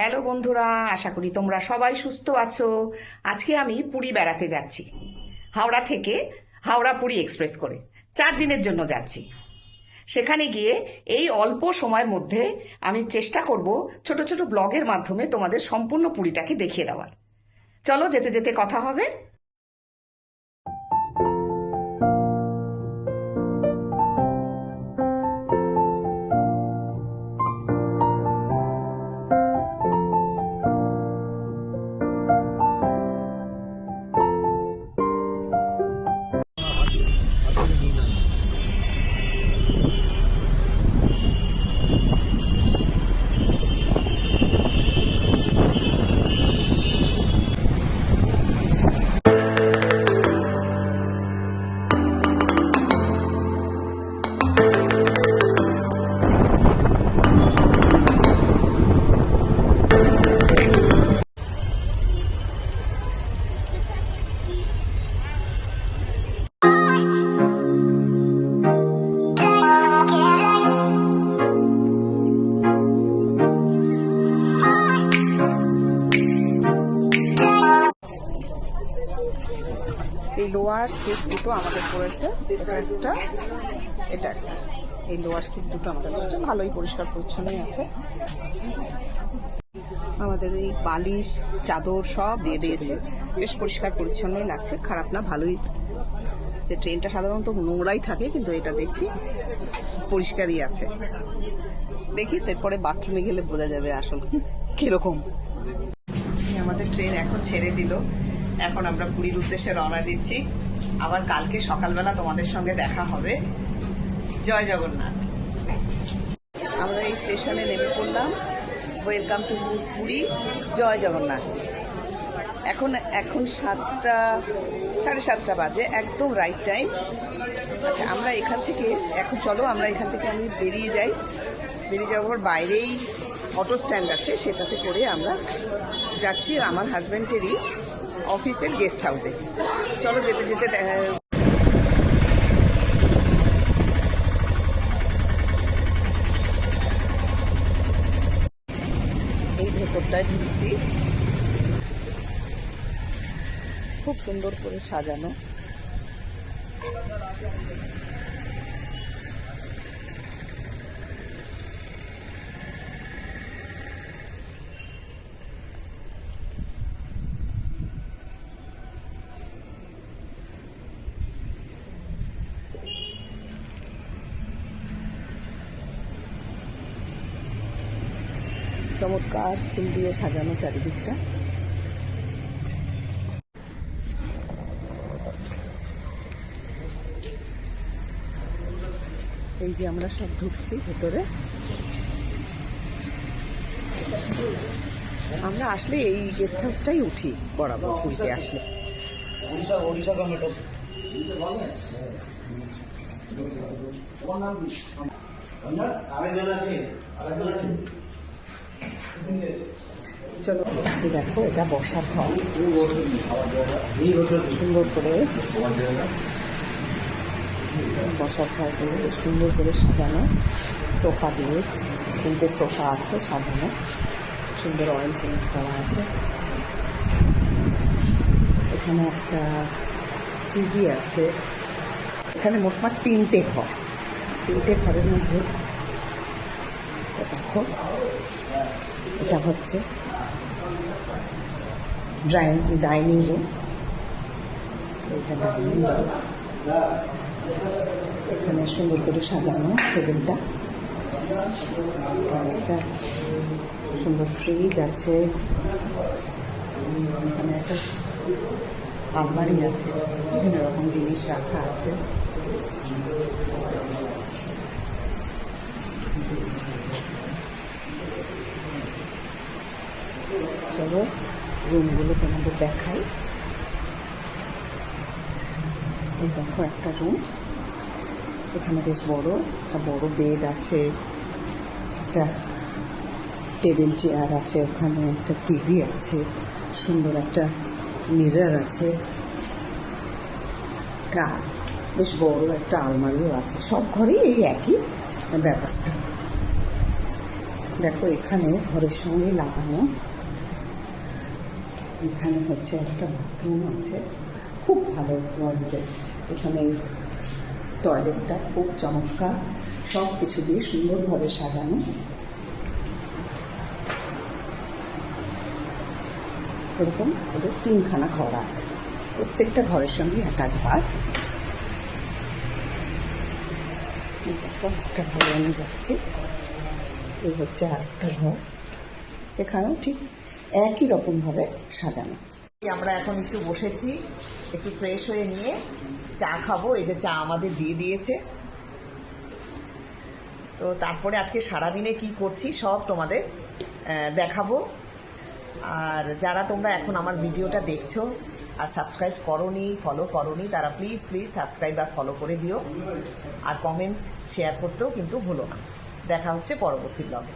Hello বন্ধুরা, আশা করি তোমরা সবাই সুস্থ আছো। আজকে আমি পুরী বেড়াতে যাচ্ছি। হাওড়া থেকে হাওড়া পুরী এক্সপ্রেস করে। চার দিনের জন্য যাচ্ছি। সেখানে গিয়ে এই অল্প সময়ের মধ্যে আমি চেষ্টা করব ছোট ছোট ব্লগের মাধ্যমে তোমাদের সম্পূর্ণ পুরীটাকে দেখিয়ে দেওয়ার। চলো যেতে যেতে কথা হবে। এই লোয়ার সিট দুটো আমাদের পড়েছে। এটা একটা এটা একটা। এই লোয়ার সিট দুটো আমাদের পড়েছে। ভালোই পরিষ্কার পরিচ্ছন্নই আছে। আমাদের এই বালিশ, চাদর সব দিয়ে দিয়েছে। বেশ পরিষ্কার পরিচ্ছন্নই লাগছে। খারাপ না, ভালোই। যে ট্রেনটা সাধারণত নোংরাই থাকে, কিন্তু এটা দেখছি পরিষ্কারই আছে। দেখি তারপরে বাথরুমে গেলে বোঝা যাবে আসল কীরকম। আমাদের ট্রেন এখন ছেড়ে দিল। এখন আমরা পুরীর উদ্দেশ্যে রওনা দিচ্ছি। আবার কালকে সকালবেলা তোমাদের সঙ্গে দেখা হবে। জয় জগন্নাথ। আমরা এই স্টেশনে নেমে পড়লাম। Welcome to Puri. জয় জগন্নাথ। এখন এখন সাতটা, সাড়ে সাতটা বাজে, একদম রাইট টাইম আচ্ছা আমরা এখান থেকে এখন চলো, আমরা এখান থেকে আমি বেরিয়ে যাই। বেরিয়ে যাওয়ার পর বাইরেই অটো স্ট্যান্ড আছে, সেটাতে করে আমরা যাচ্ছি। আমার হাজব্যান্ডেরই অফিসের গেস্ট হাউসে চলো যেতে যেতে দেখা- খুব সুন্দর করে সাজানো। চমৎকার ফুল দিয়ে সাজানো চারিদিকটা। এই যে আমরা সব ঢুকছি ভেতরে। আমরা আসলে এই গেস্ট হাউসটাই উঠি বরাবর পুরীতে আসলে। ওড়িশা ওড়িশা কমিটি আরেকজন আছে আরেকজন আছে। চলো দেখো, এটা বসার ঘর। সুন্দর করে বসার ঘরগুলো সুন্দর করে সাজানো। সোফা দিয়ে তিনটে সোফা আছে সাজানো। সুন্দর অয়েল পেন্ট করা আছে। এখানে একটা টিভি আছে। এখানে মোটমাট তিনটে ঘর। তিনটে ঘরের মধ্যে দেখো। এটা হচ্ছে ডাইনিং রুম এটা ডাইনিং রুম এখানে সুন্দর করে সাজানো টেবিলটা। একটা সুন্দর ফ্রিজ আছে। এখানে একটা আলমারি আছে। বিভিন্ন রকম জিনিস রাখা আছে। চলো রুমগুলো তোমাদের দেখাই। এই দেখো একটা রুম। এখানে বেশ বড়, একটা বড় বেড আছে, একটা টেবিল চেয়ার আছে, ওখানে একটা টিভি আছে, সুন্দর একটা মিরার আছে। একটা বেশ বড় একটা আলমারিও আছে। সব ঘরেই এই একই ব্যবস্থা। দেখো এখানে ঘরের সঙ্গে লাগানো এখানে হচ্ছে একটা বাথরুম আছে। খুব ভালো ওয়াজবে এখানে টয়লেটটা খুব চমৎকার। সব কিছু দিয়ে সুন্দরভাবে সাজানো। এরকম ওদের তিনখানা ঘর আছে। প্রত্যেকটা ঘরের সঙ্গে অ্যাটাচ বাথ একটা ঘরে আমি যাচ্ছি। এই হচ্ছে আরেকটা ঘর। এখানেও ঠিক একই রকমভাবে সাজানো। আমরা এখন একটু বসেছি, একটু ফ্রেশ হয়ে নিয়ে চা খাব। এই যে চা আমাদের দিয়ে দিয়েছে। তো তারপরে আজকে সারাদিনে কি করছি সব তোমাদের দেখাবো। আর যারা তোমরা এখন আমার ভিডিওটা দেখছ আর সাবস্ক্রাইব করনি ফলো করনি, তারা প্লিজ প্লিজ সাবস্ক্রাইব আর ফলো করে দিও। আর কমেন্ট শেয়ার করতেও কিন্তু ভুলো না। দেখা হচ্ছে পরবর্তী ব্লগে